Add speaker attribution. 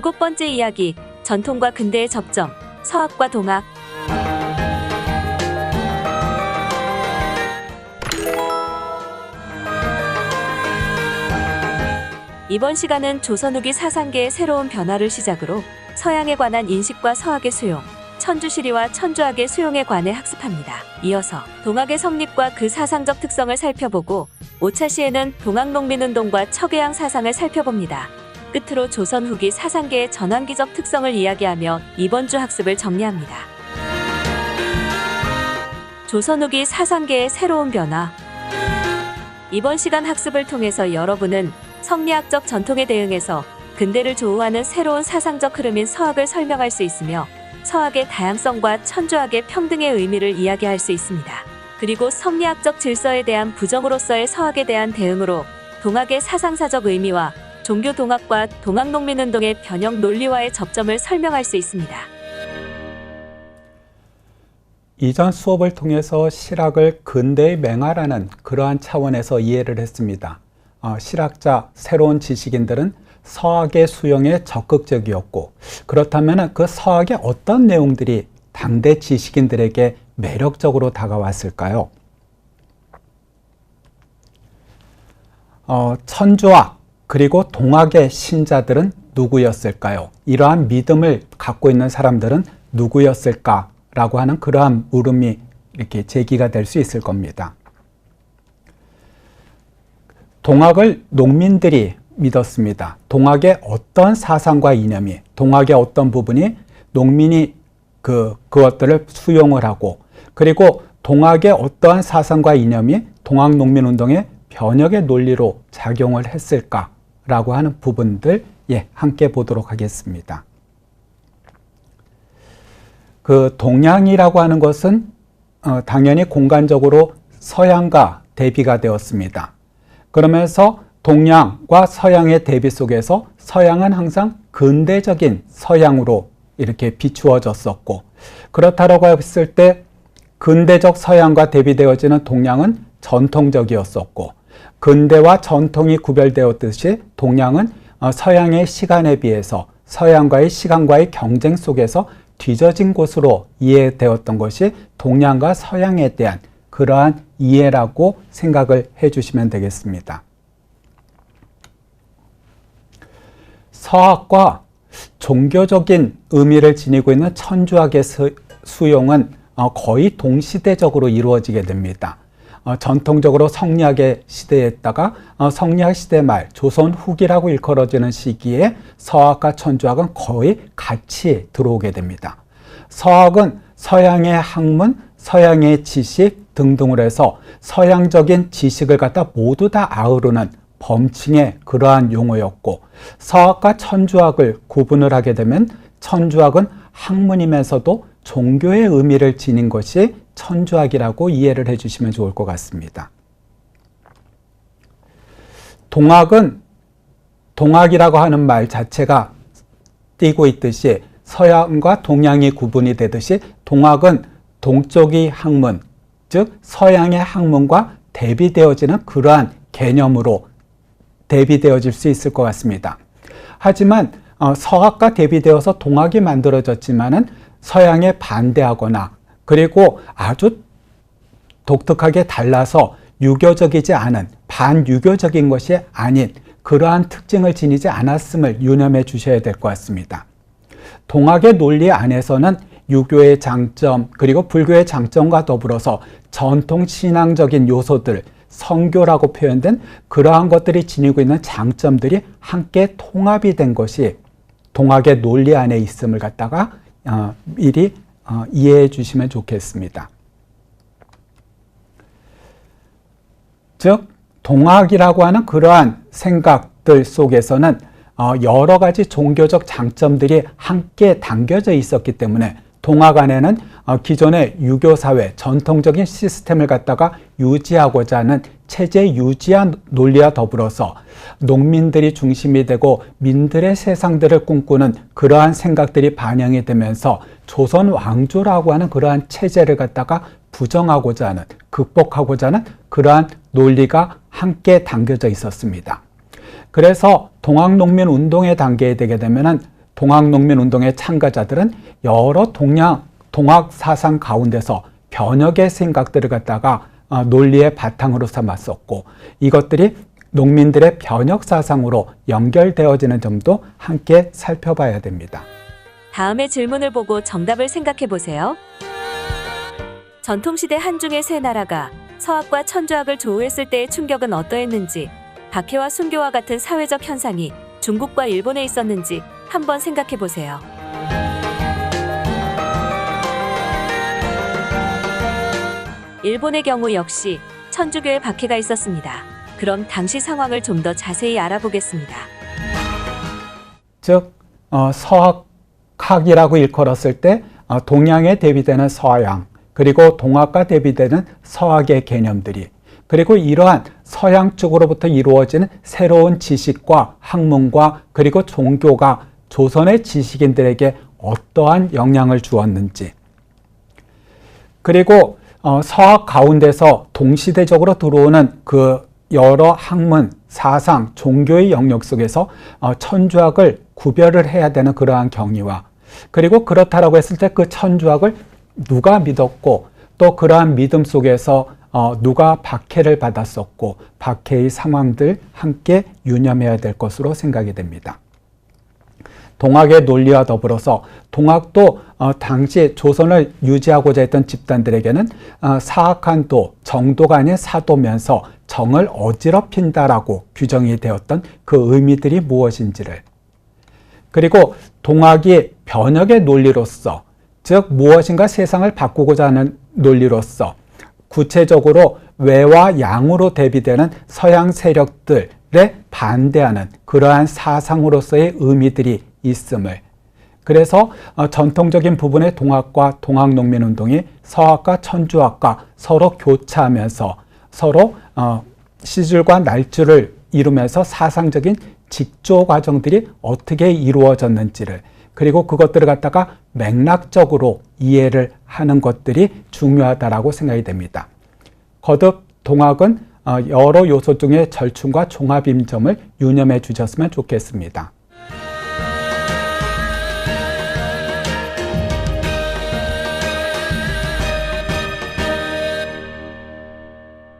Speaker 1: 일곱 번째 이야기, 전통과 근대의 접점, 서학과 동학. 이번 시간은 조선 후기 사상계의 새로운 변화를 시작으로 서양에 관한 인식과 서학의 수용, 천주시리와 천주학의 수용에 관해 학습합니다. 이어서 동학의 성립과 그 사상적 특성을 살펴보고 5차 시에는 동학농민운동과 척외양 사상을 살펴봅니다. 끝으로 조선 후기 사상계의 전환기적 특성을 이야기하며 이번 주 학습을 정리합니다. 조선 후기 사상계의 새로운 변화 이번 시간 학습을 통해서 여러분은 성리학적 전통에 대응해서 근대를 조우하는 새로운 사상적 흐름인 서학을 설명할 수 있으며 서학의 다양성과 천주학의 평등의 의미를 이야기할 수 있습니다. 그리고 성리학적 질서에 대한 부정으로서의 서학에 대한 대응으로 동학의 사상사적 의미와 종교 동학과 동학농민운동의 변형 논리와의 접점을 설명할 수 있습니다.
Speaker 2: 이전 수업을 통해서 실학을 근대의 맹화라는 그러한 차원에서 이해를 했습니다. 어, 실학자, 새로운 지식인들은 서학의 수용에 적극적이었고 그렇다면 그 서학의 어떤 내용들이 당대 지식인들에게 매력적으로 다가왔을까요? 어, 천주학 그리고 동학의 신자들은 누구였을까요? 이러한 믿음을 갖고 있는 사람들은 누구였을까라고 하는 그러한 물음이 이렇게 제기가 될 수 있을 겁니다. 동학을 농민들이 믿었습니다. 동학의 어떤 사상과 이념이, 동학의 어떤 부분이 농민이 그, 그것들을 수용을 하고, 그리고 동학의 어떠한 사상과 이념이 동학 농민 운동의 변혁의 논리로 작용을 했을까 라고 하는 부분들, 예, 함께 보도록 하겠습니다. 그 동양이라고 하는 것은 어, 당연히 공간적으로 서양과 대비가 되었습니다. 그러면서 동양과 서양의 대비 속에서 서양은 항상 근대적인 서양으로 이렇게 비추어졌었고 그렇다라고 했을 때 근대적 서양과 대비되어지는 동양은 전통적이었었고 근대와 전통이 구별되었듯이 동양은 어, 서양의 시간에 비해서 서양과의 시간과의 경쟁 속에서 뒤져진 곳으로 이해되었던 것이 동양과 서양에 대한 그러한 이해라고 생각을 해 주시면 되겠습니다. 서학과 종교적인 의미를 지니고 있는 천주학의 수용은 어, 거의 동시대적으로 이루어지게 됩니다. 어, 전통적으로 성리학의 시대에다가 어, 성리학 시대 말 조선 후기라고 일컬어지는 시기에 서학과 천주학은 거의 같이 들어오게 됩니다. 서학은 서양의 학문, 서양의 지식 등등을 해서 서양적인 지식을 갖다 모두 다 아우르는 범칭의 그러한 용어였고 서학과 천주학을 구분을 하게 되면 천주학은 학문이면서도 종교의 의미를 지닌 것이 천주학이라고 이해를 해주시면 좋을 것 같습니다. 동학은 동학이라고 하는 말 자체가 띄고 있듯이 서양과 동양이 구분이 되듯이 동학은 동쪽의 학문, 즉 서양의 학문과 대비되어지는 그러한 개념으로 대비되어질 수 있을 것 같습니다. 하지만 어, 서학과 대비되어서 동학이 만들어졌지만은 서양에 반대하거나 그리고 아주 독특하게 달라서 유교적이지 않은 반유교적인 것이 아닌 그러한 특징을 지니지 않았음을 유념해 주셔야 될 것 같습니다. 동학의 논리 안에서는 유교의 장점 그리고 불교의 장점과 더불어서 전통 신앙적인 요소들 성교라고 표현된 그러한 것들이 지니고 있는 장점들이 함께 통합이 된 것이 동학의 논리 안에 있음을 갖다가 어, 미리 어, 이해해 주시면 좋겠습니다. 즉 동학이라고 하는 그러한 생각들 속에서는 어, 여러 가지 종교적 장점들이 함께 담겨져 있었기 때문에 동학 안에는 어, 기존의 유교 사회 전통적인 시스템을 갖다가 유지하고자 하는 체제 유지한 논리와 더불어서 농민들이 중심이 되고 민들의 세상들을 꿈꾸는 그러한 생각들이 반영이 되면서 조선 왕조라고 하는 그러한 체제를 갖다가 부정하고자 하는 극복하고자 하는 그러한 논리가 함께 담겨져 있었습니다. 그래서 동학농민 운동의 단계에 되게 되면은 동학농민운동의 참가자들은 여러 동양, 동학 사상 가운데서 변혁의 생각들을 갖다가 어, 논리의 바탕으로 삼았었고 이것들이 농민들의 변혁 사상으로 연결되어지는 점도 함께 살펴봐야 됩니다.
Speaker 1: 다음의 질문을 보고 정답을 생각해 보세요. 전통시대 한중의 세 나라가 서학과 천주학을 조우했을 때의 충격은 어떠했는지, 박해와 순교와 같은 사회적 현상이 중국과 일본에 있었는지 한번 생각해 보세요. 일본의 경우 역시 천주교의 박해가 있었습니다. 그럼 당시 상황을 좀 더 자세히 알아보겠습니다.
Speaker 2: 즉 어, 서학학이라고 일컬었을 때 어, 동양에 대비되는 서양 그리고 동학과 대비되는 서학의 개념들이 그리고 이러한 서양 쪽으로부터 이루어지는 새로운 지식과 학문과 그리고 종교가 조선의 지식인들에게 어떠한 영향을 주었는지 그리고 어, 서학 가운데서 동시대적으로 들어오는 그 여러 학문, 사상, 종교의 영역 속에서 어, 천주학을 구별을 해야 되는 그러한 경위와 그리고 그렇다라고 했을 때 그 천주학을 누가 믿었고 또 그러한 믿음 속에서 어, 누가 박해를 받았었고 박해의 상황들 함께 유념해야 될 것으로 생각이 됩니다. 동학의 논리와 더불어서 동학도 어, 당시 조선을 유지하고자 했던 집단들에게는 어, 사악한 도, 정도가 아닌 사도면서 정을 어지럽힌다라고 규정이 되었던 그 의미들이 무엇인지를. 그리고 동학이 변혁의 논리로서 즉 무엇인가 세상을 바꾸고자 하는 논리로서 구체적으로 외와 양으로 대비되는 서양 세력들에 반대하는 그러한 사상으로서의 의미들이 있음을 그래서 어, 전통적인 부분의 동학과 동학농민운동이 서학과 천주학과 서로 교차하면서 서로 어, 시줄과 날줄을 이루면서 사상적인 직조 과정들이 어떻게 이루어졌는지를 그리고 그것들을 갖다가 맥락적으로 이해를 하는 것들이 중요하다라고 생각이 됩니다. 거듭 동학은 어, 여러 요소 중에 절충과 종합임점을 유념해 주셨으면 좋겠습니다.